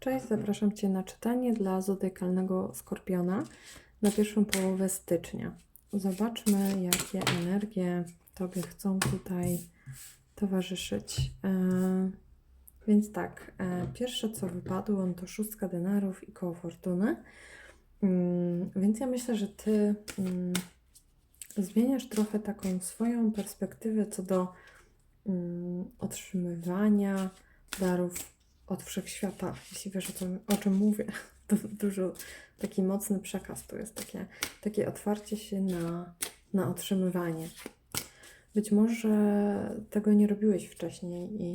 Cześć, zapraszam Cię na czytanie dla zodiakalnego skorpiona na pierwszą połowę stycznia. Zobaczmy, jakie energie Tobie chcą tutaj towarzyszyć. E, więc tak, e, pierwsze co wypadło, to szóstka denarów i koło fortuny. Mm, więc ja myślę, że Ty mm, zmieniasz trochę taką swoją perspektywę co do mm, otrzymywania darów od wszechświata, jeśli wiesz o, o czym mówię. To dużo taki mocny przekaz tu jest, takie, takie otwarcie się na, na otrzymywanie. Być może tego nie robiłeś wcześniej i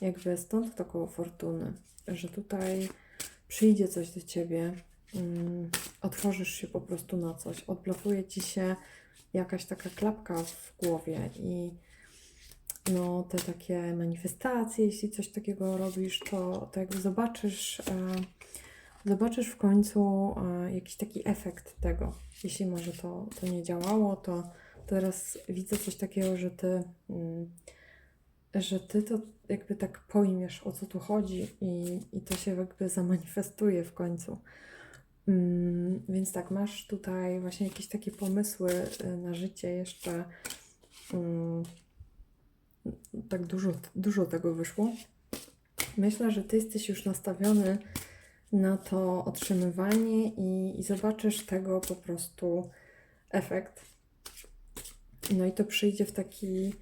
jakby stąd to koło fortuny, że tutaj przyjdzie coś do ciebie, um, otworzysz się po prostu na coś, odblokuje ci się jakaś taka klapka w głowie i no, te takie manifestacje, jeśli coś takiego robisz, to, to jakby zobaczysz, e, zobaczysz w końcu e, jakiś taki efekt tego. Jeśli może to, to nie działało, to teraz widzę coś takiego, że ty, mm, że ty to jakby tak pojmiesz, o co tu chodzi i, i to się jakby zamanifestuje w końcu. Mm, więc tak, masz tutaj właśnie jakieś takie pomysły y, na życie jeszcze. Tak dużo, dużo tego wyszło. Myślę, że ty jesteś już nastawiony na to otrzymywanie i, i zobaczysz tego po prostu efekt. No i to przyjdzie w taki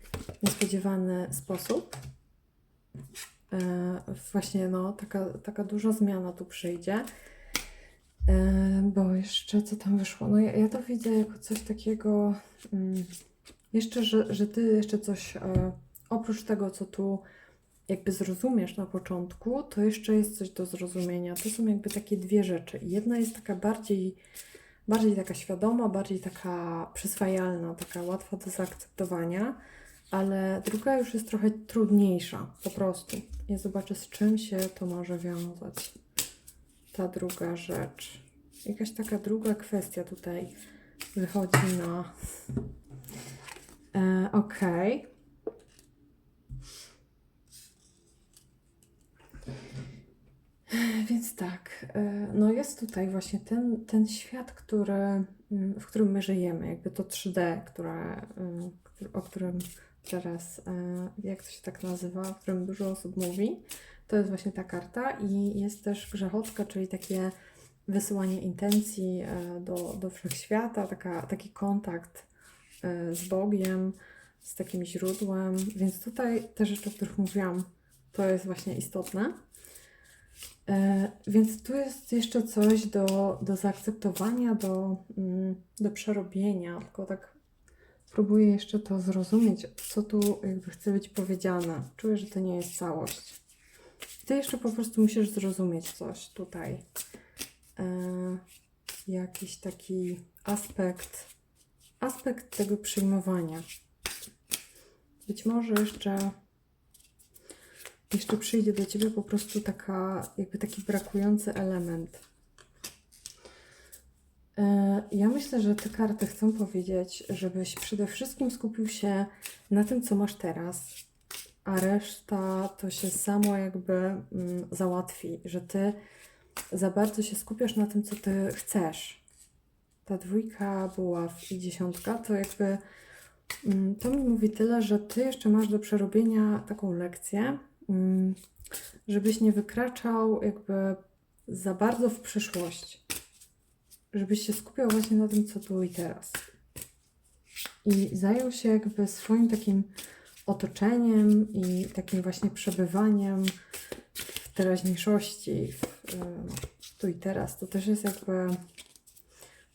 niespodziewany sposób. E, właśnie, no, taka, taka duża zmiana tu przyjdzie. E, bo jeszcze co tam wyszło? No ja, ja to widzę jako coś takiego. Mm, jeszcze, że, że ty jeszcze coś. E, oprócz tego, co tu jakby zrozumiesz na początku, to jeszcze jest coś do zrozumienia. To są jakby takie dwie rzeczy. Jedna jest taka bardziej, bardziej taka świadoma, bardziej taka przyswajalna, taka łatwa do zaakceptowania, ale druga już jest trochę trudniejsza, po prostu. Ja zobaczę, z czym się to może wiązać. Ta druga rzecz. Jakaś taka druga kwestia tutaj wychodzi na. E, Okej. Okay. Więc tak, e, no jest tutaj właśnie ten, ten świat, który, mm, w którym my żyjemy, jakby to 3D, które, y, o którym teraz, e, jak to się tak nazywa, o którym dużo osób mówi. To jest właśnie ta karta i jest też grzechotka, czyli takie wysyłanie intencji e, do, do wszechświata, taka, taki kontakt z Bogiem, z takim źródłem. Więc tutaj te rzeczy, o których mówiłam, to jest właśnie istotne. E, więc tu jest jeszcze coś do, do zaakceptowania, do, mm, do przerobienia, tylko tak próbuję jeszcze to zrozumieć, co tu jakby chce być powiedziane. Czuję, że to nie jest całość. Ty jeszcze po prostu musisz zrozumieć coś tutaj. E, jakiś taki aspekt, aspekt tego przyjmowania. Być może jeszcze jeszcze przyjdzie do Ciebie po prostu taka, jakby taki brakujący element. E, ja myślę, że te karty chcą powiedzieć, żebyś przede wszystkim skupił się na tym, co masz teraz, a reszta to się samo jakby mm, załatwi, że ty za bardzo się skupiasz na tym, co ty chcesz. Ta dwójka buław i dziesiątka to jakby mm, to mi mówi tyle, że ty jeszcze masz do przerobienia taką lekcję, żebyś nie wykraczał jakby za bardzo w przyszłość. Żebyś się skupiał właśnie na tym, co tu i teraz. I zajął się jakby swoim takim otoczeniem i takim właśnie przebywaniem w teraźniejszości, w, tu i teraz. To też jest jakby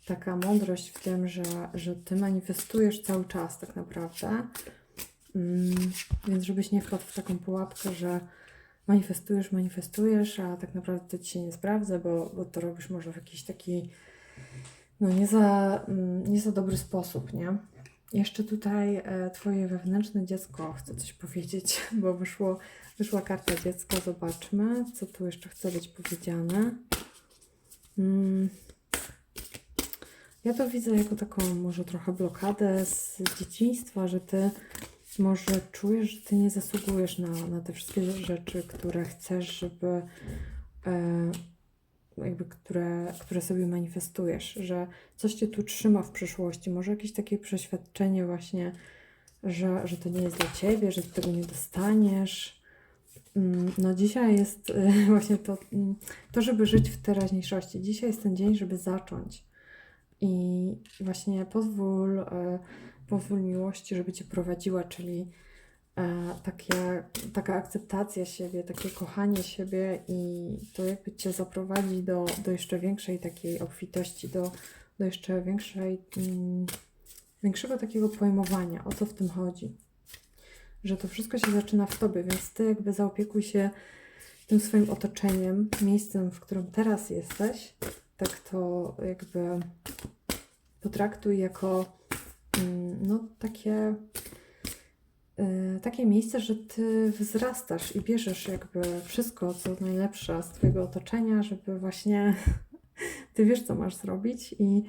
taka mądrość w tym, że, że ty manifestujesz cały czas tak naprawdę Mm, więc żebyś nie wpadł w taką pułapkę, że manifestujesz, manifestujesz, a tak naprawdę to ci się nie sprawdza, bo, bo to robisz może w jakiś taki no nie za, mm, nie za dobry sposób, nie? Jeszcze tutaj e, Twoje wewnętrzne dziecko chce coś powiedzieć, bo wyszło, wyszła karta dziecka. Zobaczmy, co tu jeszcze chce być powiedziane. Mm. Ja to widzę jako taką może trochę blokadę z dzieciństwa, że Ty może czujesz, że ty nie zasługujesz na, na te wszystkie rzeczy, które chcesz, żeby e, jakby, które, które sobie manifestujesz, że coś cię tu trzyma w przyszłości, może jakieś takie przeświadczenie właśnie, że, że to nie jest dla ciebie, że tego nie dostaniesz. Mm, No dzisiaj jest e, właśnie to, mm, to, żeby żyć w teraźniejszości. Dzisiaj jest ten dzień, żeby zacząć. I właśnie pozwól, e, pozwól miłości, żeby cię prowadziła, czyli e, takie, taka akceptacja siebie, takie kochanie siebie i to jakby cię zaprowadzi do, do jeszcze większej takiej obfitości, do, do jeszcze większej, mm, większego takiego pojmowania, o co w tym chodzi. Że to wszystko się zaczyna w tobie, więc ty jakby zaopiekuj się tym swoim otoczeniem, miejscem, w którym teraz jesteś, tak to jakby potraktuj jako no, takie, y, takie miejsce, że ty wzrastasz i bierzesz jakby wszystko, co najlepsze z twojego otoczenia, żeby właśnie ty wiesz, co masz zrobić i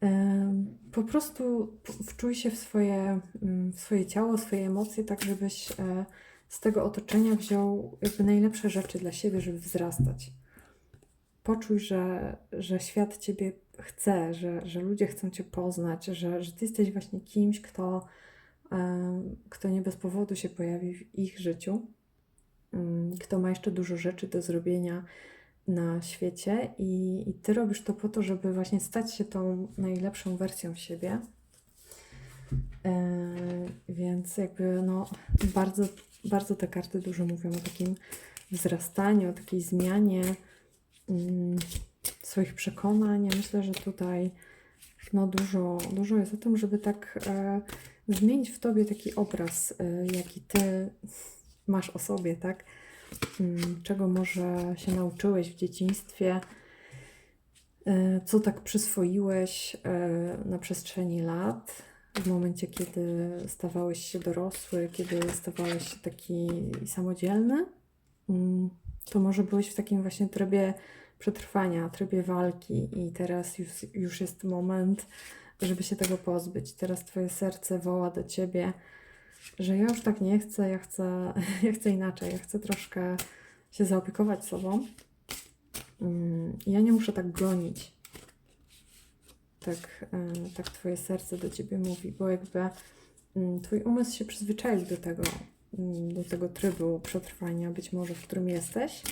em, po prostu wczuj się w swoje, mm, w swoje ciało, swoje emocje, tak żebyś e, z tego otoczenia wziął jakby najlepsze rzeczy dla siebie, żeby wzrastać. Poczuj, że, że świat Ciebie chce, że, że ludzie chcą Cię poznać, że, że Ty jesteś właśnie kimś, kto, kto nie bez powodu się pojawi w ich życiu, mm, kto ma jeszcze dużo rzeczy do zrobienia na świecie i, i Ty robisz to po to, żeby właśnie stać się tą najlepszą wersją siebie. E, więc jakby no bardzo, bardzo te karty dużo mówią o takim wzrastaniu, o takiej zmianie swoich przekonań. Ja myślę, że tutaj no dużo, dużo jest o tym, żeby tak e, zmienić w tobie taki obraz, e, jaki ty masz o sobie, tak? Mm, czego może się nauczyłeś w dzieciństwie, e, co tak przyswoiłeś e, na przestrzeni lat, w momencie, kiedy stawałeś się dorosły, kiedy stawałeś się taki samodzielny, mm, to może byłeś w takim właśnie trybie przetrwania, trybie walki i teraz już, już jest moment, żeby się tego pozbyć. Teraz twoje serce woła do ciebie, że ja już tak nie chcę, ja chcę, ja chcę inaczej, ja chcę troszkę się zaopiekować sobą. Mm, Ja nie muszę tak bronić. Tak, e, tak twoje serce do ciebie mówi, bo jakby mm, twój umysł się przyzwyczaił do tego, do tego trybu przetrwania, być może, w którym jesteś.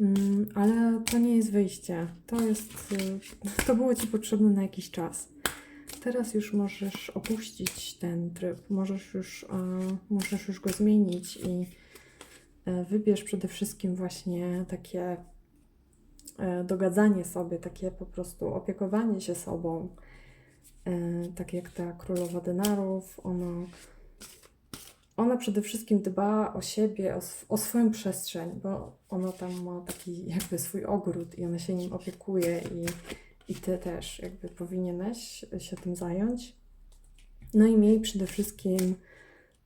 Mm, Ale to nie jest wyjście. To jest. y, To było ci potrzebne na jakiś czas. Teraz już możesz opuścić ten tryb, możesz już, możesz już go zmienić i e, wybierz przede wszystkim właśnie takie e, dogadzanie sobie, takie po prostu opiekowanie się sobą. E, Tak jak ta królowa denarów, ona, ona przede wszystkim dba o siebie, o, sw- o swoją przestrzeń, bo ona tam ma taki jakby swój ogród i ona się nim opiekuje i, i ty też jakby powinieneś się tym zająć. No i miej przede wszystkim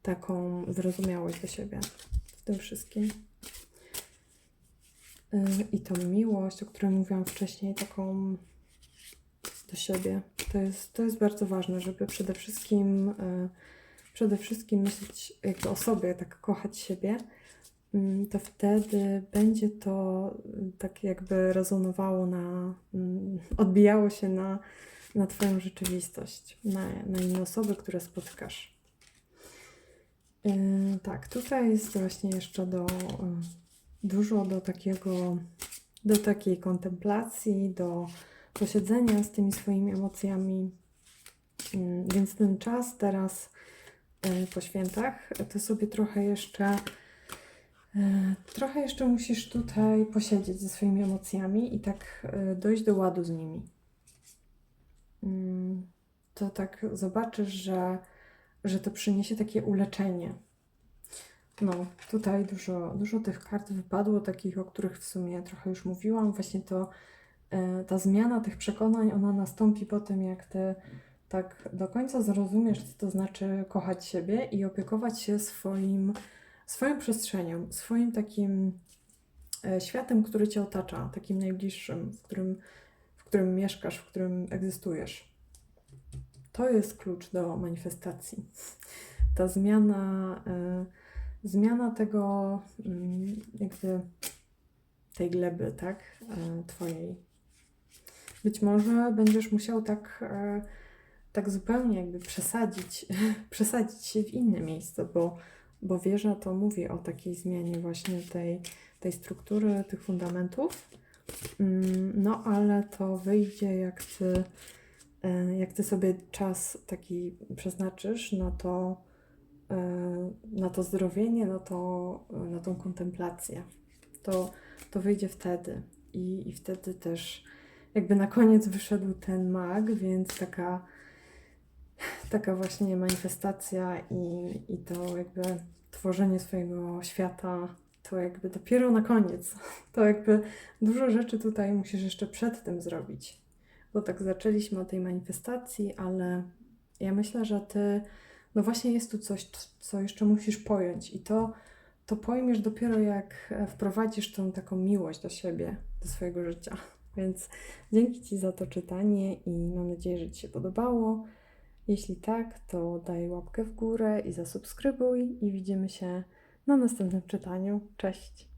taką wyrozumiałość do siebie w tym wszystkim. Y, I tą miłość, o której mówiłam wcześniej, taką do siebie. To jest, to jest bardzo ważne, żeby przede wszystkim, y, przede wszystkim myśleć jakby o sobie, tak kochać siebie, mm, to wtedy będzie to y, tak jakby rezonowało na, mm, odbijało się na, na Twoją rzeczywistość, na, na inne osoby, które spotykasz. Yy, tak, tutaj jest właśnie jeszcze do, y, dużo do takiego, do takiej kontemplacji, do posiedzenia z tymi swoimi emocjami. Mm, Więc ten czas teraz po świętach, to sobie trochę jeszcze y, trochę jeszcze musisz tutaj posiedzieć ze swoimi emocjami i tak y, dojść do ładu z nimi. Mm, To tak zobaczysz, że, że to przyniesie takie uleczenie. No, tutaj dużo, dużo tych kart wypadło, takich, o których w sumie trochę już mówiłam. Właśnie to, e, ta zmiana tych przekonań, ona nastąpi po tym, jak ty tak do końca zrozumiesz, co to znaczy kochać siebie i opiekować się swoim, swoją przestrzenią, swoim takim e, światem, który cię otacza, takim najbliższym, w którym, w którym mieszkasz, w którym egzystujesz. To jest klucz do manifestacji. Ta zmiana, e, zmiana tego, mm, jakby tej gleby, tak? E, Twojej. Być może będziesz musiał tak, tak zupełnie jakby przesadzić, przesadzić się w inne miejsce, bo, bo wieża to mówi o takiej zmianie właśnie tej, tej struktury, tych fundamentów. Mm, No, ale to wyjdzie, jak ty, e, jak ty sobie czas taki przeznaczysz na to, e, na to zdrowienie, na, to, na tą kontemplację. To, to wyjdzie wtedy. I, I wtedy też jakby na koniec wyszedł ten mag, więc taka, taka właśnie manifestacja i, i to jakby tworzenie swojego świata, to jakby dopiero na koniec. To jakby dużo rzeczy tutaj musisz jeszcze przed tym zrobić. Bo tak zaczęliśmy od tej manifestacji, ale ja myślę, że ty, no właśnie jest tu coś, co jeszcze musisz pojąć i to, to pojmiesz dopiero jak e, wprowadzisz tą taką miłość do siebie, do swojego życia. Więc dzięki Ci za to czytanie i mam nadzieję, że Ci się podobało. Jeśli tak, to daj łapkę w górę i zasubskrybuj i widzimy się na następnym czytaniu. Cześć!